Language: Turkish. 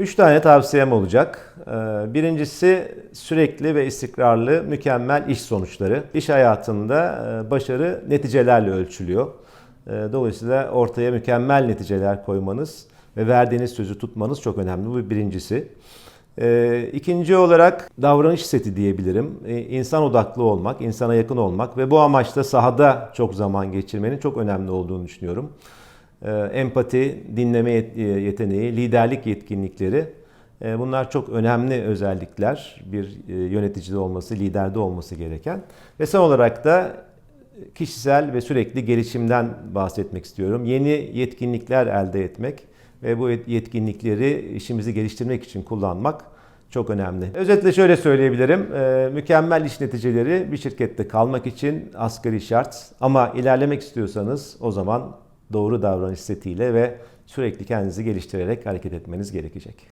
Üç tane tavsiyem olacak. Ee, Birincisi sürekli ve istikrarlı mükemmel iş sonuçları. İş hayatında e, başarı neticelerle ölçülüyor. Ee, Dolayısıyla ortaya mükemmel neticeler koymanız ve verdiğiniz sözü tutmanız çok önemli. Bu birincisi. Ee, İkinci olarak davranış seti diyebilirim. İnsan odaklı olmak, insana yakın olmak ve bu amaçla sahada çok zaman geçirmenin çok önemli olduğunu düşünüyorum. Ee, Empati, dinleme yet- yeteneği, liderlik yetkinlikleri e, bunlar çok önemli özellikler bir e, yöneticide olması, liderde olması gereken. Ve son olarak da kişisel ve sürekli gelişimden bahsetmek istiyorum. Yeni yetkinlikler elde etmek ve bu yet- yetkinlikleri işimizi geliştirmek için kullanmak çok önemli. Özetle şöyle söyleyebilirim. Ee, mükemmel iş neticeleri bir şirkette kalmak için asgari şart. Ama ilerlemek istiyorsanız o zaman doğru davranış setiyle ve sürekli kendinizi geliştirerek hareket etmeniz gerekecek.